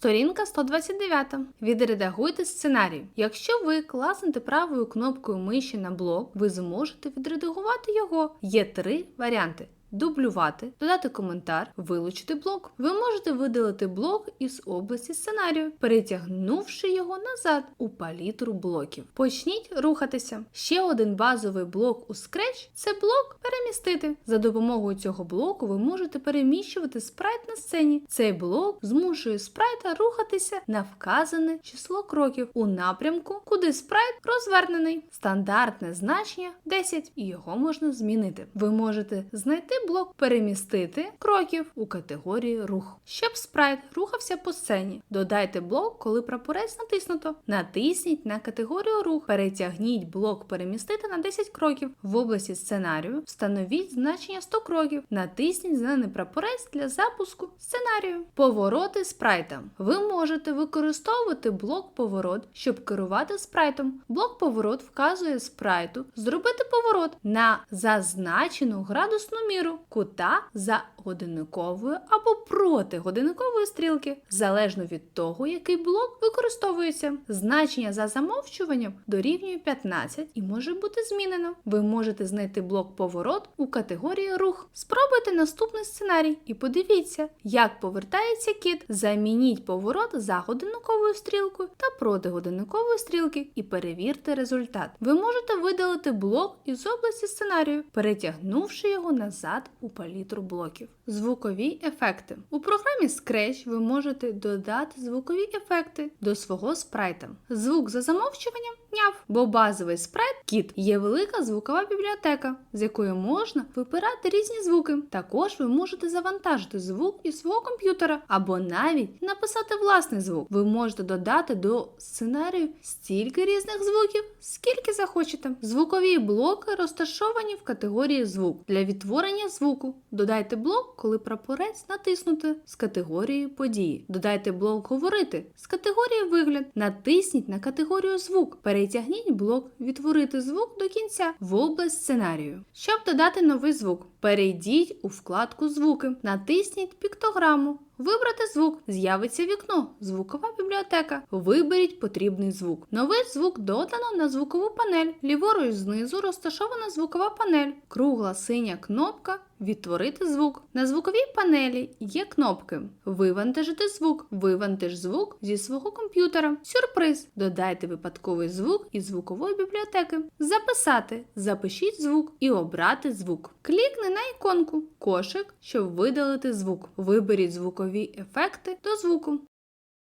Сторінка 129. Відредагуйте сценарій. Якщо ви класнете правою кнопкою миші на блок, ви зможете відредагувати його. Є три варіанти. Дублювати, додати коментар, вилучити блок. Ви можете видалити блок із області сценарію, перетягнувши його назад у палітру блоків. Почніть рухатися. Ще один базовий блок у Scratch – це блок перемістити. За допомогою цього блоку ви можете переміщувати спрайт на сцені. Цей блок змушує спрайта рухатися на вказане число кроків у напрямку, куди спрайт розвернений. Стандартне значення 10, і його можна змінити. Ви можете знайти блок перемістити кроків у категорії рух. Щоб спрайт рухався по сцені, додайте блок, коли прапорець натиснуто. Натисніть на категорію рух. Перетягніть блок перемістити на 10 кроків. В області сценарію встановіть значення 100 кроків. Натисніть зелений прапорець для запуску сценарію. Повороти спрайтом. Ви можете використовувати блок поворот, щоб керувати спрайтом. Блок поворот вказує спрайту зробити поворот на зазначену градусну міру кута за годинниковою або проти годинникової стрілки, залежно від того, який блок використовується. Значення за замовчуванням дорівнює 15 і може бути змінено. Ви можете знайти блок поворот у категорії рух. Спробуйте наступний сценарій і подивіться, як повертається кіт. Замініть поворот за годинниковою стрілкою та проти годинникової стрілки і перевірте результат. Ви можете видалити блок із області сценарію, перетягнувши його назад у палітру блоків. Звукові ефекти. У програмі Scratch ви можете додати звукові ефекти до свого спрайта. Звук за замовчуванням няв, бо базовий спрайт кіт є велика звукова бібліотека, з якої можна вибирати різні звуки. Також ви можете завантажити звук із свого комп'ютера або навіть написати власний звук. Ви можете додати до сценарію стільки різних звуків, скільки захочете. Звукові блоки розташовані в категорії звук. Для відтворення звуку додайте блок, коли прапорець натиснути з категорії події. Додайте блок говорити з категорії вигляд. Натисніть на категорію звук. Перетягніть блок Відтворити звук до кінця в область сценарію. Щоб додати новий звук, перейдіть у вкладку Звуки, натисніть піктограму. Вибрати звук. З'явиться вікно. Звукова бібліотека. Виберіть потрібний звук. Новий звук додано на звукову панель. Ліворуч знизу розташована звукова панель. Кругла синя кнопка Відтворити звук. На звуковій панелі є кнопки Вивантажити звук. Вивантаж звук зі свого комп'ютера. Сюрприз. Додайте випадковий звук із звукової бібліотеки. Записати. Запишіть звук і обрати звук. Клікни на іконку Кошик, щоб видалити звук. Виберіть звукові ефекти до звуку.